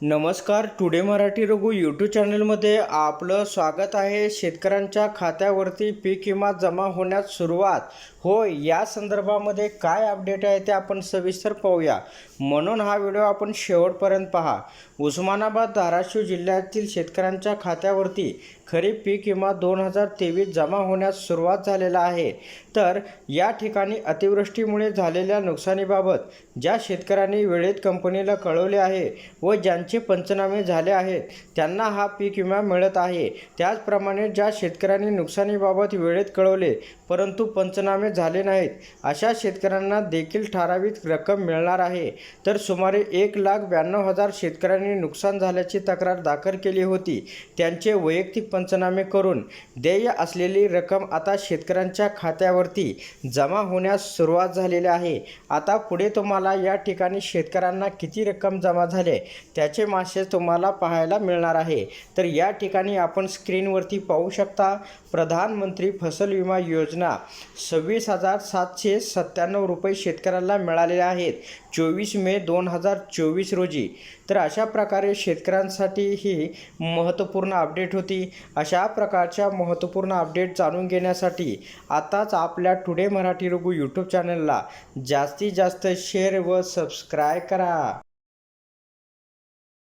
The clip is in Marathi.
नमस्कार टुडे मराठी रघु यूट्यूब चॅनलमध्ये आपलं स्वागत आहे. शेतकऱ्यांच्या खात्यावरती पीक विमा जमा होण्यास सुरुवात. होय या संदर्भामध्ये काय अपडेट आहे ते आपण सविस्तर पाहूया. म्हणून हा व्हिडिओ आपण शेवटपर्यंत पहा. उस्मानाबाद धाराशिव जिल्ह्यातील शेतकऱ्यांच्या खात्यावरती खरीप पीक विमा दोन हजार तेवीस जमा होण्यास सुरुवात झालेला आहे. तर या ठिकाणी अतिवृष्टीमुळे झालेल्या नुकसानीबाबत ज्या शेतकऱ्यांनी वेळेत कंपनीला कळवले आहे व ज्यांचे पंचनामे झाले आहेत त्यांना हा पीक विमा मिळत आहे. त्याचप्रमाणे ज्या शेतकऱ्यांनी नुकसानीबाबत वेळेत कळवले परंतु पंचनामे झाले नाहीत अशा शेतकऱ्यांना देखील ठराविक रक्कम मिळणार आहे. तर सुमारे एक लाख ब्याण्णव हजार शेतकऱ्यांनी नुकसान झाल्याची तक्रार दाखल केली होती. त्यांचे वैयक्तिक पंचनामे करून देय असलेली रक्कम आता शेतकऱ्यांच्या खात्यावरती जमा होण्यास सुरुवात झालेली आहे. आता पुढे तुम्हाला या ठिकाणी शेतकऱ्यांना किती रक्कम जमा झाले त्या मासे तुम्हाला पाहायला मिळणार आहे. तर या ठिकाणी आपण स्क्रीनवरती पाहू शकता प्रधानमंत्री फसल विमा योजना. सव्वीस हजार सातशे सत्त्याण्णव रुपये शेतकऱ्याला मिळालेले आहेत चोवीस मे दोन हजार चोवीस रोजी. तर अशा प्रकारे शेतकऱ्यांसाठी ही महत्त्वपूर्ण अपडेट होती. अशा प्रकारच्या महत्त्वपूर्ण अपडेट जाणून घेण्यासाठी आताच आपल्या टुडे मराठी रघु यूट्यूब चॅनलला जास्तीत जास्त शेअर व सबस्क्राईब करा.